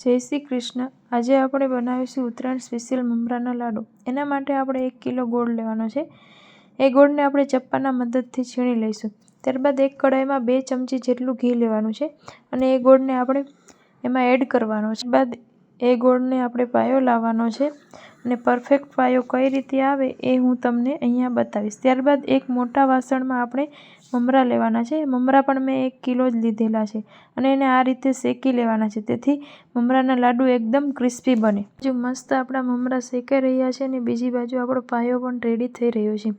જય શ્રી કૃષ્ણ. આજે આપણે બનાવીશું ઉત્તરાયણ સ્પેશિયલ મમરાના લાડુ. એના માટે આપણે એક કિલો ગોળ લેવાનો છે. એ ગોળને આપણે ચપ્પાના મદદથી છીણી લઈશું. ત્યારબાદ એક કઢાઈમાં બે ચમચી જેટલું ઘી લેવાનું છે અને એ ગોળને આપણે એમાં એડ કરવાનો છે. બાદ એ ગોળને આપણે પાયો લાવવાનો છે અને પરફેક્ટ પાયો કઈ રીતે આવે એ હું તમને અહીંયા બતાવીશ. ત્યારબાદ એક મોટા વાસણમાં આપણે મમરા લેવાના છે. મમરા પણ મેં એક કિલો જ લીધેલા છે અને એને આ રીતે શેકી લેવાના છે. તેથી મમરાના લાડુ એકદમ ક્રિસ્પી બને. જો મસ્ત આપણા મમરા શેકાઈ રહ્યા છે અને બીજી બાજુ આપણો પાયો પણ રેડી થઈ રહ્યો છે.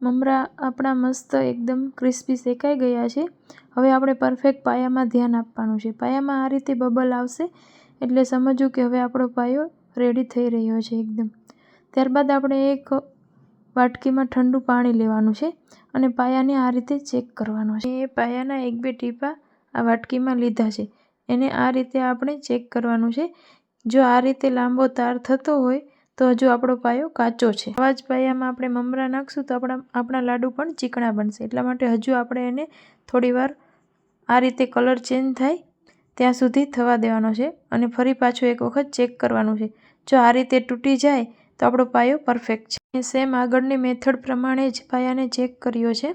મમરા આપણા મસ્ત એકદમ ક્રિસ્પી શેકાઈ ગયા છે. હવે આપણે પરફેક્ટ પાયામાં ધ્યાન આપવાનું છે. પાયામાં આ રીતે બબલ આવશે એટલે સમજવું કે હવે આપણો પાયો રેડી થઈ રહ્યો છે એકદમ. ત્યારબાદ આપણે એક વાટકીમાં ઠંડુ પાણી લેવાનું છે અને પાયાને આ રીતે ચેક કરવાનો છે. એ પાયાના એક બે ટીપા આ વાટકીમાં લીધા છે. એને આ રીતે આપણે ચેક કરવાનું છે. જો આ રીતે લાંબો તાર થતો હોય તો હજુ આપણો પાયો કાચો છે. આવા જ પાયામાં આપણે મમરા નાખશું તો આપણા આપણા લાડુ પણ ચીકણા બનશે. એટલા માટે હજુ આપણે એને થોડીવાર આ રીતે કલર ચેન્જ થાય ત્યાં સુધી થવા દેવાનો છે અને ફરી પાછું એક વખત ચેક કરવાનું છે. જો આ રીતે તૂટી જાય, તો આપણો પાયો પરફેક્ટ છે. સેમ આગળની મેથડ પ્રમાણે જ પાયાને ચેક કર્યો છે.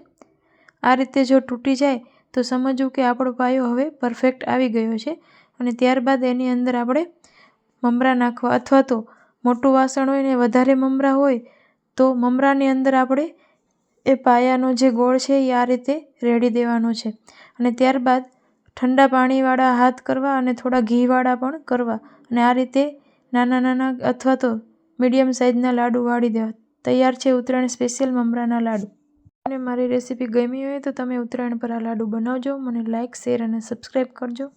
આ રીતે જો તૂટી જાય, તો સમજવું કે આપણો પાયો હવે પરફેક્ટ આવી ગયો છે અને ત્યારબાદ એની અંદર આપણે મમરા નાખવા અથવા તો મોટું વાસણ હોય ને વધારે મમરા હોય, તો મમરાની અંદર આપણે એ પાયાનો જે ગોળ છે એ આ રીતે રેડી દેવાનો છે. અને ત્યારબાદ ઠંડા પાણીવાળા હાથ કરવા અને થોડા ઘીવાળા પણ કરવા અને આ રીતે નાના નાના અથવા તો મીડિયમ સાઇઝના લાડુ વાળી દેવા. તૈયાર છે ઉત્તરાયણ સ્પેશિયલ મમરાના લાડુ. અને મારી રેસીપી ગમી હોય તો તમે ઉત્તરાયણ પર આ લાડુ બનાવજો. મને લાઇક શેર અને સબસ્ક્રાઈબ કરજો.